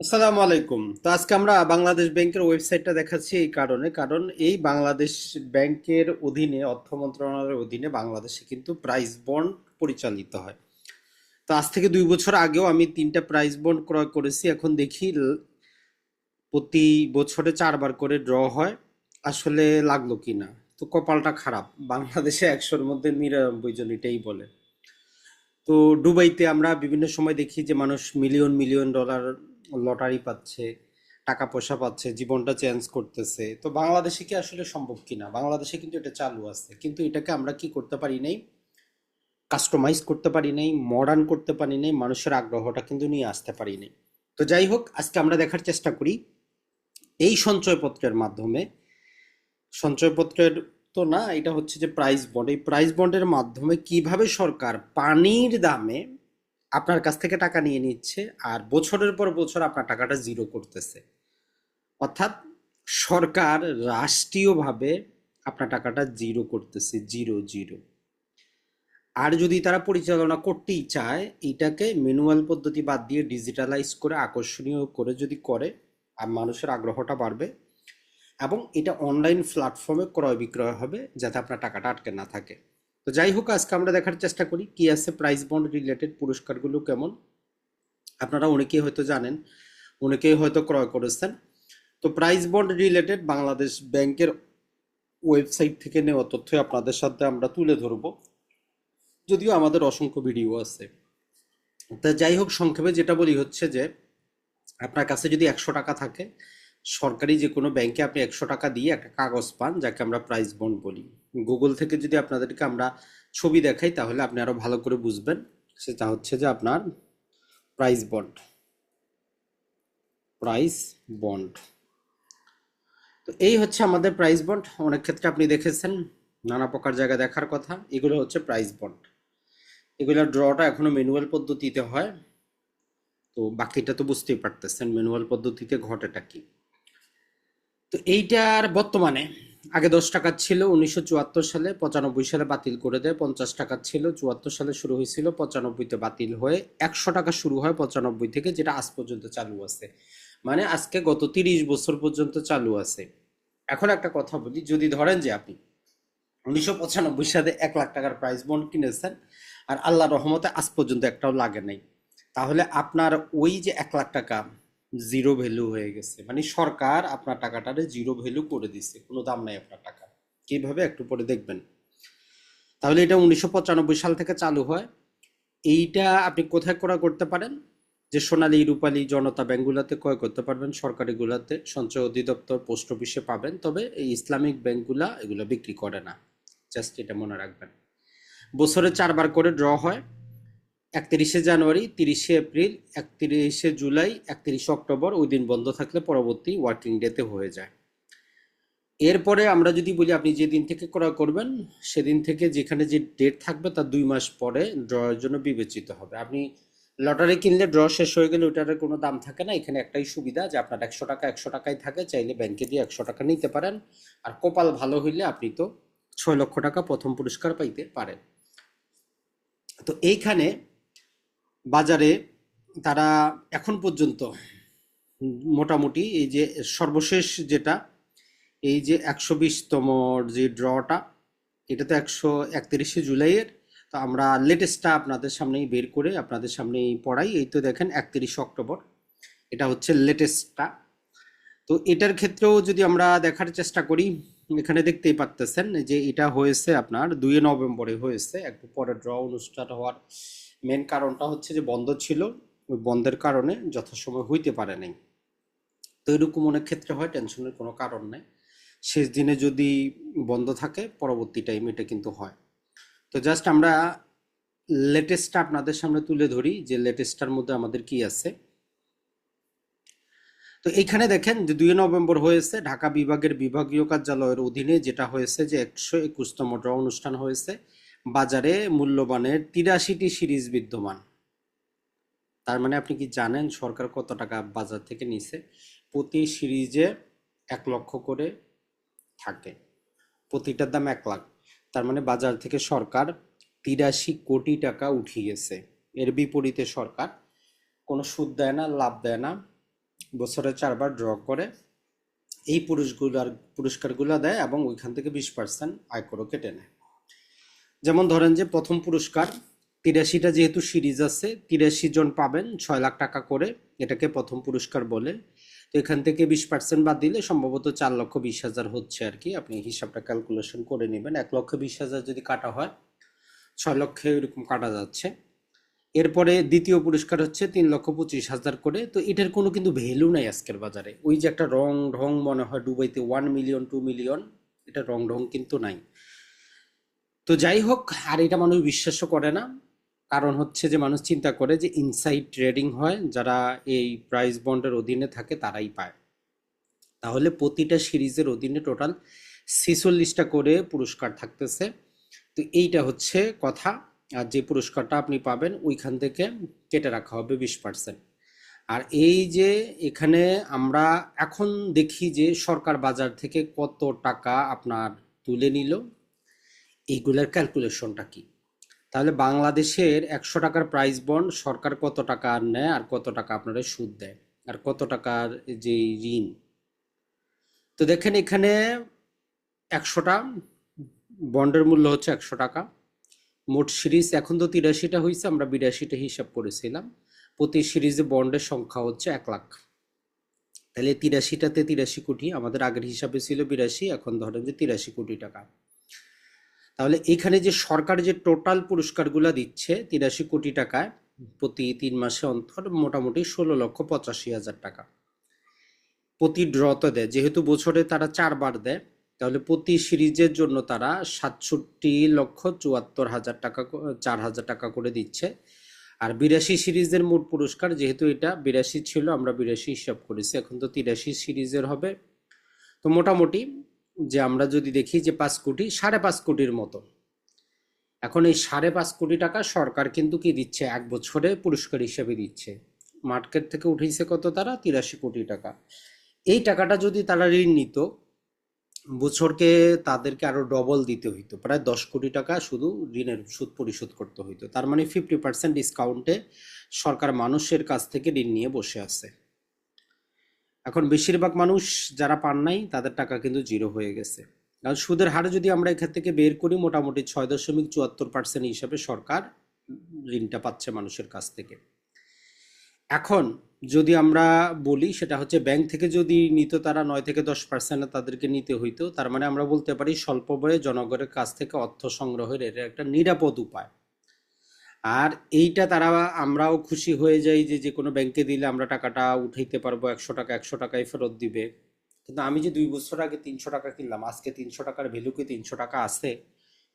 আসসালামু আলাইকুম। তো আজকে আমরা বাংলাদেশ ব্যাংকের ওয়েবসাইটটা দেখাচ্ছি এই কারণে, কারণ এই বাংলাদেশ ব্যাংকের অধীনে, অর্থ মন্ত্রণালয়ের অধীনে বাংলাদেশে কিন্তু প্রাইস বন্ড পরিচালিত হয়। তো আজ থেকে দুই বছর আগেও আমি তিনটা প্রাইস বন্ড ক্রয় করেছি, এখন দেখি প্রতি বছরে চারবার করে ড্র হয়, আসলে লাগল কি না তো কপালটা খারাপ, বাংলাদেশে একশোর মধ্যে নিরানব্বই জন এটাই বলে। তো দুবাইতে আমরা বিভিন্ন সময় দেখি যে মানুষ মিলিয়ন মিলিয়ন ডলার লটারি পাচ্ছে টাকা পয়সা পাচ্ছে, জীবনটা চেঞ্জ করতেছে। তো বাংলাদেশে কি আসলে সম্ভব কিনা? বাংলাদেশে কিন্তু এটা চালু আছে। কিন্তু এটাকে আমরা কি করতে পারি নাই? কাস্টমাইজ করতে পারি নাই মডার্ন করতে পারি নাই, মানুষের আগ্রহটা কিন্তু নিয়ে আসতে পারি নাই। তো যাই হোক, আজকে আমরা দেখার চেষ্টা করি এই সঞ্চয়পত্রের মাধ্যমে। সঞ্চয়পত্রের তো না, এটা হচ্ছে যে প্রাইস বন্ড এই প্রাইস বন্ডের মাধ্যমে কীভাবে সরকার পানির দামে আপনার কাছ থেকে টাকা নিয়ে নিচ্ছে আর বছরের পর বছর আপনার টাকাটা জিরো করতেছে। অর্থাৎ সরকার রাষ্ট্রীয়ভাবে আপনার টাকাটা জিরো করতেছে জিরো জিরো আর যদি তারা পরিচালনা করতেই চায়, এটাকে ম্যানুয়াল পদ্ধতি বাদ দিয়ে ডিজিটালাইজ করে, আকর্ষণীয় করে যদি করে, আর মানুষের আগ্রহটা বাড়বে এবং এটা অনলাইন প্ল্যাটফর্মে ক্রয় বিক্রয় হবে, যাতে আপনার টাকাটা আটকে না থাকে। তো যাই হোক আজকে আমরা দেখার চেষ্টা করি কি আছে প্রাইস বন্ড রিলেটেড পুরস্কারগুলো কেমন। আপনারা অনেকেই হয়তো জানেন, অনেকেই হয়তো ক্রয় করেছেন। তো প্রাইস বন্ড রিলেটেড বাংলাদেশ ব্যাংকের ওয়েবসাইট থেকে নেওয়া তথ্য আপনাদের সাথে আমরা তুলে ধরবো। যদিও আমাদের অসংখ্য ভিডিও আছে। তা যাই হোক সংক্ষেপে যেটা বলি হচ্ছে যে, আপনার কাছে যদি একশো টাকা থাকে সরকারি যে কোনো ব্যাংকে আপনি একশো টাকা দিয়ে একটা কাগজ পান, যাকে আমরা প্রাইস বন্ড বলি। গুগল থেকে যদি আপনাদেরকে আমরা ছবি দেখাই, তাহলে আপনি আরও ভালো করে বুঝবেন সেটা হচ্ছে যে আপনার প্রাইস বন্ড প্রাইস বন্ড তো এই হচ্ছে আমাদের প্রাইস বন্ড অনেক ক্ষেত্রে আপনি দেখেছেন, নানা প্রকার জায়গায় দেখার কথা। এগুলো হচ্ছে প্রাইস বন্ড এগুলোর ড্রটা এখনও ম্যানুয়াল পদ্ধতিতে হয়। তো বাকিটা তো বুঝতেই পারতেছেন ম্যানুয়াল পদ্ধতিতে ঘটেটা কি। তো এইটার বর্তমানে আগে দশ টাকা ছিল উনিশশো চুয়াত্তর সালে, পঁচানব্বই সালে বাতিল করে দেয়, পঞ্চাশ টাকা ছিল, চুয়াত্তর সালে শুরু হয়েছিল, পঁচানব্বইতে বাতিল হয়ে একশো টাকা শুরু হয় পঁচানব্বই থেকে, যেটা আজ পর্যন্ত চালু আছে। মানে আজকে গত তিরিশ বছর পর্যন্ত চালু আছে। এখন একটা কথা বলি, যদি ধরেন যে আপনি উনিশশো পঁচানব্বই সালে এক লাখ টাকার প্রাইস বন্ড কিনেছেন, আর আল্লাহ রহমতে আজ পর্যন্ত একটাও লাগে নাই। তাহলে আপনার ওই যে এক লাখ টাকা জিরো ভ্যালু হয়ে গেছে। মানে সরকার আপনার টাকাটারে জিরো ভ্যালু করে দিচ্ছে কোনো দাম নাই আপনার টাকা। কীভাবে? একটু পরে দেখবেন। তাহলে এটা উনিশশো পঁচানব্বই সাল থেকে চালু হয়। এইটা আপনি কোথায় ক্রয় করতে পারেন? যে সোনালী, রূপালী জনতা ব্যাংকগুলোতে ক্রয় করতে পারবেন। সরকারিগুলোতে সঞ্চয় অধিদপ্তর, পোস্ট অফিসে পাবেন। তবে এই ইসলামিক ব্যাংকগুলা এগুলো বিক্রি করে না। জাস্ট এটা মনে রাখবেন। বছরে চারবার করে ড্র হয়। একত্রিশে জানুয়ারি, তিরিশে এপ্রিল, একত্রিশে জুলাই, একত্রিশে অক্টোবর ওই দিন বন্ধ থাকলে পরবর্তী ওয়ার্কিং ডেতে হয়ে যায়। এরপরে আমরা যদি বলি আপনি যেদিন থেকে ক্রয় করবেন, সেদিন থেকে যেখানে যে ডেট থাকবে তার দুই মাস পরে ড্রয়ের জন্য বিবেচিত হবে। আপনি লটারি কিনলে ড্র শেষ হয়ে গেলে ওটার কোনো দাম থাকে না। এখানে একটাই সুবিধা যে আপনার একশো টাকা, একশো টাকাই থাকে, চাইলে ব্যাংকে দিয়ে একশো টাকা নিতে পারেন। আর কপাল ভালো হইলে আপনি তো ছয় লক্ষ টাকা প্রথম পুরস্কার পাইতে পারেন। তো এইখানে বাজারে তারা এখন পর্যন্ত মোটামুটি এই যে সর্বশেষ যেটা, এই যে একশো বিশতম যে ড্রটা, এটা তো একশো একত্রিশে জুলাইয়ের। তো আমরা লেটেস্টটা আপনাদের সামনেই বের করে আপনাদের সামনেই পড়াই। এই তো দেখেন একত্রিশে অক্টোবর, এটা হচ্ছে লেটেস্টটা তো এটার ক্ষেত্রেও যদি আমরা দেখার চেষ্টা করি, এখানে দেখতেই পারতেছেন যে এটা হয়েছে আপনার দুই নভেম্বরে হয়েছে, একটু পরে ড্র অনুষ্ঠান হওয়ার মেন কারণটা হচ্ছে যে বন্ধ ছিল, ওই বন্ধের কারণে যথাসময় হইতে পারে নাই। তো এরকম অনেক ক্ষেত্রে হয়, টেনশনের কোনো কারণ নেই। শেষ দিনে যদি বন্ধ থাকে, পরবর্তী টাইম এটা কিন্তু হয়। তো জাস্ট আমরা লেটেস্টটা আপনাদের সামনে তুলে ধরি, যে লেটেস্টটার মধ্যে আমাদের কি আছে। তো এইখানে দেখেন যে দুই নভেম্বর হয়েছে, ঢাকা বিভাগের বিভাগীয় কার্যালয়ের অধীনে যেটা হয়েছে যে একশো একুশতম ড্র অনুষ্ঠান হয়েছে। বাজারে মূল্যবানের তিরাশিটি সিরিজ বিদ্যমান। তার মানে আপনি কি জানেন সরকার কত টাকা বাজার থেকে নিছে? প্রতি সিরিজে এক লক্ষ করে থাকে। প্রতিটার দাম এক লাখ। তার মানে বাজার থেকে সরকার তিরাশি কোটি টাকা উঠিয়ে গেছে। এর বিপরীতে সরকার কোনো সুদ দেয় না, লাভ দেয় না। বছরে চারবার ড্র করে। এই পুরস্কার পুরস্কারগুলো দেয় এবং ওইখান থেকে বিশ পার্সেন্ট আয়করও কেটে নেয়। যেমন ধরেন যে প্রথম পুরস্কার, তিরাশিটা যেহেতু সিরিজ আছে, তিরাশি জন পাবেন, ছয় লাখ টাকা করে এটাকে প্রথম পুরস্কার বলে। তো এখান থেকে বিশ পার্সেন্ট বাদ দিলে সম্ভবত চার লক্ষ বিশ হাজার হচ্ছে আর কি। আপনি হিসাবটা ক্যালকুলেশন করে নেবেন। এক লক্ষ বিশ হাজার যদি কাটা হয়, ছয় লক্ষে এরকম কাটা যাচ্ছে। এরপরে দ্বিতীয় পুরস্কার হচ্ছে তিন লক্ষ পঁচিশ হাজার করে। তো এটার কোনো কিন্তু ভ্যালু নাই আজকের বাজারে। ওই যে একটা রং ঢং মনে হয় ডুবাইতে ওয়ান মিলিয়ন টু মিলিয়ন এটা রং ঢং কিন্তু নাই। তো যাই হোক, আর এটা মানুষ বিশ্বাসও করে না। কারণ হচ্ছে যে মানুষ চিন্তা করে যে ইনসাইড ট্রেডিং হয়, যারা এই প্রাইস বন্ডের অধীনে থাকে তারাই পায়। তাহলে প্রতিটা সিরিজের অধীনে টোটাল ছেচল্লিশটা করে পুরস্কার থাকতেছে। তো এইটা হচ্ছে কথা। আর যে পুরস্কারটা আপনি পাবেন, ওইখান থেকে কেটে রাখা হবে বিশ পার্সেন্ট আর এই যে এখানে আমরা এখন দেখি যে সরকার বাজার থেকে কত টাকা আপনার তুলে নিল। এইগুলোর ক্যালকুলেশনটা কি? তাহলে বাংলাদেশের একশো টাকার প্রাইস বন্ড সরকার কত টাকা নেয় আর কত টাকা আপনারা সুদ দেয়? আর কত টাকার যে ঋণ? তো দেখেন এখানে একশোটা বন্ডের মূল্য হচ্ছে একশো টাকা। মোট সিরিজ এখন তো তিরাশিটা হয়েছে আমরা বিরাশিটা হিসাব করেছিলাম। প্রতি সিরিজে বন্ডের সংখ্যা হচ্ছে এক লাখ। তাহলে তিরাশিটাতে তিরাশি কোটি, আমাদের আগের হিসাবে ছিল বিরাশি, এখন ধরেন যে তিরাশি কোটি টাকা। তাহলে এখানে যে সরকার যে টোটাল পুরস্কারগুলো দিচ্ছে তিরাশি কোটি টাকায় প্রতি তিন মাসে অন্তর মোটামুটি ষোলো লক্ষ পঁচাশি হাজার টাকা। প্রতি ড্রতে দেয়, যেহেতু বছরে তারা চারবার দেয়, তাহলে প্রতি সিরিজের জন্য তারা সাতষট্টি লক্ষ চুয়াত্তর হাজার টাকা চার হাজার টাকা করে দিচ্ছে। আর বিরাশি সিরিজের মোট পুরস্কার, যেহেতু এটা বিরাশি ছিল, আমরা বিরাশি হিসাব করেছি, এখন তো তিরাশি সিরিজের হবে। তো মোটামুটি যে আমরা যদি দেখি যে পাঁচ কোটি, সাড়ে পাঁচ কোটির মতো এখন এই সাড়ে পাঁচ কোটি টাকা সরকার কিন্তু কি দিচ্ছে? এক বছরে পুরস্কার হিসেবে দিচ্ছে। মার্কেট থেকে উঠেছে কত তারা? তিরাশি কোটি টাকা। এই টাকাটা যদি তারা ঋণ নিত, বছরকে তাদেরকে আরও ডবল দিতে হইতো। প্রায় দশ কোটি টাকা শুধু ঋণের সুদ পরিশোধ করতে হইতো। তার মানে ফিফটি পার্সেন্ট ডিসকাউন্টে সরকার মানুষের কাছ থেকে ঋণ নিয়ে বসে আছে। এখন বেশিরভাগ মানুষ যারা পান নাই, তাদের টাকা কিন্তু জিরো হয়ে গেছে। কারণ সুদের হারে যদি আমরা এখান থেকে বের করি, মোটামুটি ছয় দশমিক চুয়াত্তর পার্সেন্ট হিসাবে সরকার ঋণটা পাচ্ছে মানুষের কাছ থেকে। এখন যদি আমরা বলি, সেটা হচ্ছে ব্যাংক থেকে যদি নিত, তারা নয় থেকে দশ পার্সেন্ট তাদেরকে নিতে হইতো। তার মানে আমরা বলতে পারি, স্বল্প ব্যয়ে জনগণের কাছ থেকে অর্থ সংগ্রহের এটা একটা নিরাপদ উপায়। আর এইটা তারা আমরাও খুশি হয়ে যাই যে যে কোনো ব্যাংকে দিলে আমরা টাকাটা উঠাইতে পারব, একশো টাকা, একশো টাকায় ফেরত দিবে। কিন্তু আমি যে দুই বছর আগে তিনশো টাকা কিনলাম, আজকে তিনশো টাকার ভ্যালু কি তিনশো টাকা আছে,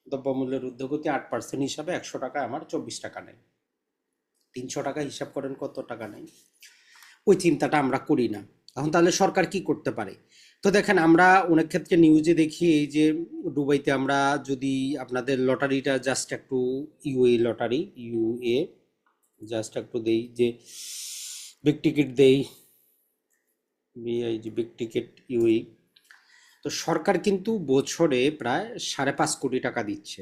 দ্রব্যমূল্যের ঊর্ধ্বগতি আট পার্সেন্ট হিসাবে একশো টাকা আমার চব্বিশ টাকা নেই। তিনশো টাকা হিসাব করেন কত টাকা নেই? ওই চিন্তাটা আমরা করি না। এখন তাহলে সরকার কি করতে পারে? তো দেখেন, আমরা অনেক ক্ষেত্রে নিউজে দেখি এই যে দুবাইতে আমরা যদি আপনাদের লটারিটা জাস্ট একটু U A lottery U A just একটু দেই যে বিগ টিকিট দেই বিআই যে বিগ টিকিট ইউই তো সরকার কিন্তু বছরে প্রায় সাড়ে পাঁচ কোটি টাকা দিচ্ছে।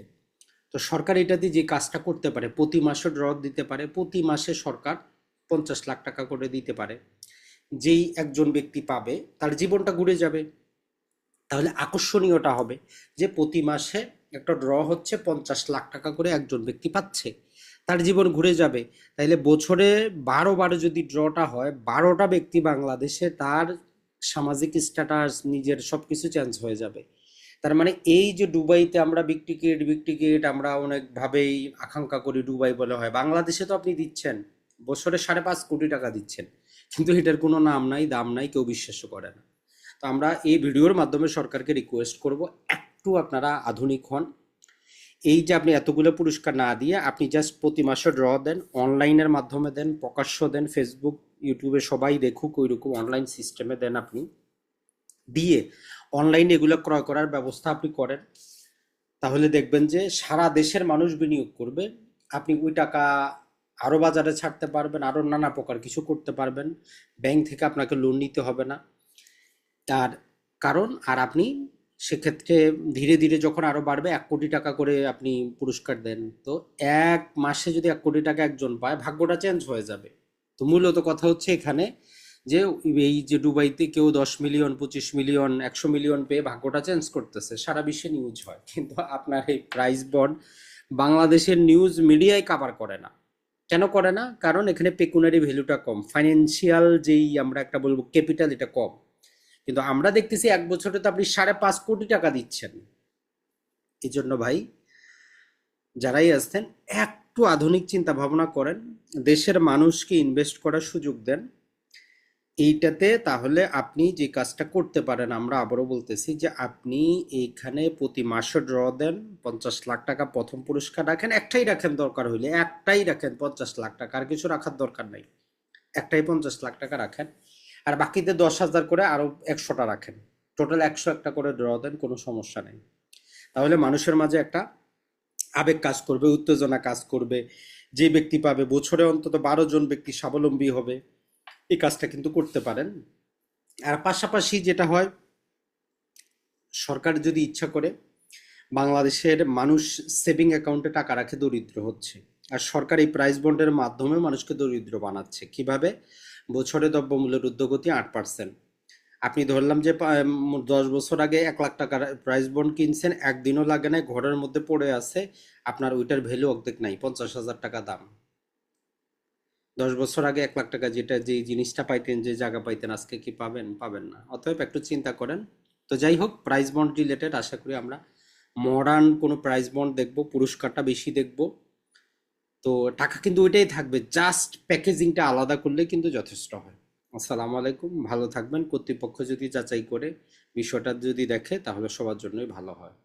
তো সরকার এটা দিয়ে যে কাজটা করতে পারে, প্রতি মাসে ড্র দিতে পারে, প্রতি মাসে সরকার পঞ্চাশ লাখ টাকা করে দিতে পারে। যেই একজন ব্যক্তি পাবে, তার জীবনটা ঘুরে যাবে। তাহলে আকর্ষণীয়টা হবে যে প্রতি মাসে একটা ড্র হচ্ছে পঞ্চাশ লাখ টাকা করে একজন ব্যক্তি পাচ্ছে। তার জীবন ঘুরে যাবে। তাইলে বছরে বারো বারো যদি ড্রটা হয়, বারোটা ব্যক্তি বাংলাদেশে তার সামাজিক স্ট্যাটাস নিজের সব কিছু চেঞ্জ হয়ে যাবে। তার মানে এই যে দুবাইতে আমরা বিগ টিকিট বিগ টিকিট আমরা অনেকভাবেই আকাঙ্ক্ষা করি দুবাই বলে হয়। বাংলাদেশে তো আপনি দিচ্ছেন, বছরে সাড়ে পাঁচ কোটি টাকা দিচ্ছেন। কিন্তু এটার কোনো নাম নাই, দাম নাই, কেউ বিশ্বাসও করে না। তো আমরা এই ভিডিওর মাধ্যমে সরকারকে রিকোয়েস্ট করব, একটু আপনারা আধুনিক হন। এই যে আপনি এতগুলো পুরস্কার না দিয়ে আপনি জাস্ট প্রতি মাসে ড্র দেন অনলাইনের মাধ্যমে দেন, প্রকাশ্য দেন ফেসবুক ইউটিউবে সবাই দেখুক ওই রকম অনলাইন সিস্টেমে দেন আপনি। দিয়ে অনলাইনে এগুলো ক্রয় করার ব্যবস্থা আপনি করেন। তাহলে দেখবেন যে সারা দেশের মানুষ বিনিয়োগ করবে। আপনি ওই টাকা আরও বাজারে ছাড়তে পারবেন আরও নানা প্রকার কিছু করতে পারবেন। ব্যাংক থেকে আপনাকে লোন নিতে হবে না। তার কারণ, আর আপনি সেক্ষেত্রে ধীরে ধীরে যখন আরও বাড়বে, এক কোটি টাকা করে আপনি পুরস্কার দেন। তো এক মাসে যদি এক কোটি টাকা একজন পায়, ভাগ্যটা চেঞ্জ হয়ে যাবে। তো মূলত কথা হচ্ছে এখানে যে এই যে দুবাইতে কেউ দশ মিলিয়ন পঁচিশ মিলিয়ন একশো মিলিয়ন পেয়ে ভাগ্যটা চেঞ্জ করতেছে। সারা বিশ্বে নিউজ হয়। কিন্তু আপনার এই প্রাইস বন্ড বাংলাদেশের নিউজ মিডিয়ায় কাভার করে না। কেন করে না? কারণ এখানে পেকুনারি ভ্যালুটা কম। ফাইন্যান্সিয়াল যেই আমরা একটা বলব ক্যাপিটাল এটা কম। কিন্তু আমরা দেখতেছি এক বছরে তো আপনি সাড়ে পাঁচ কোটি টাকা দিচ্ছেন। এই জন্য ভাই, যারাই আসতেন একটু আধুনিক চিন্তা ভাবনা করেন। দেশের মানুষকে ইনভেস্ট করার সুযোগ দেন। এইটাতে তাহলে আপনি যে কাজটা করতে পারেন, আমরা আবারও বলতেছি যে আপনি এইখানে প্রতি মাসে ড্র দেন পঞ্চাশ লাখ টাকা প্রথম পুরস্কার রাখেন, একটাই রাখেন দরকার হইলে, একটাই রাখেন পঞ্চাশ লাখ টাকা, আর কিছু রাখার দরকার নাই। একটাই পঞ্চাশ লাখ টাকা রাখেন, আর বাকিতে দশ হাজার করে আরও একশোটা রাখেন। টোটাল একশো একটা করে ড্র দেন, কোনো সমস্যা নেই। তাহলে মানুষের মাঝে একটা আবেগ কাজ করবে, উত্তেজনা কাজ করবে। যে ব্যক্তি পাবে, বছরে অন্তত বারো জন ব্যক্তি স্বাবলম্বী হবে। এই কাজটা কিন্তু করতে পারেন। আর পাশাপাশি যেটা হয়, সরকার যদি ইচ্ছা করে, বাংলাদেশের মানুষ সেভিং অ্যাকাউন্টে টাকা রাখে দরিদ্র হচ্ছে। আর সরকার এই প্রাইস বন্ডের মাধ্যমে মানুষকে দরিদ্র বানাচ্ছে। কীভাবে? বছরে দ্রব্যমূল্যের ঊর্ধ্বগতি আট পার্সেন্ট। আপনি ধরলাম যে দশ বছর আগে এক লাখ টাকার প্রাইস বন্ড কিনছেন, একদিনও লাগে নাই, ঘরের মধ্যে পড়ে আছে, আপনার ওইটার ভ্যালু অর্ধেক নাই, পঞ্চাশ হাজার টাকা দাম। দশ বছর আগে এক লাখ টাকা যেটা যে জিনিসটা পাইতেন, যে জায়গা পাইতেন, আজকে কি পাবেন? পাবেন না। অতএব একটু চিন্তা করেন। তো যাই হোক প্রাইস বন্ড রিলেটেড আশা করি আমরা মডার্ন কোনো প্রাইস বন্ড দেখব, পুরস্কারটা বেশি দেখব। তো টাকা কিন্তু ওইটাই থাকবে জাস্ট প্যাকেজিংটা আলাদা করলে কিন্তু যথেষ্ট হয়। আসসালামু আলাইকুম, ভালো থাকবেন। কর্তৃপক্ষ যদি যাচাই করে বিষয়টা যদি দেখে, তাহলে সবার জন্যই ভালো হয়।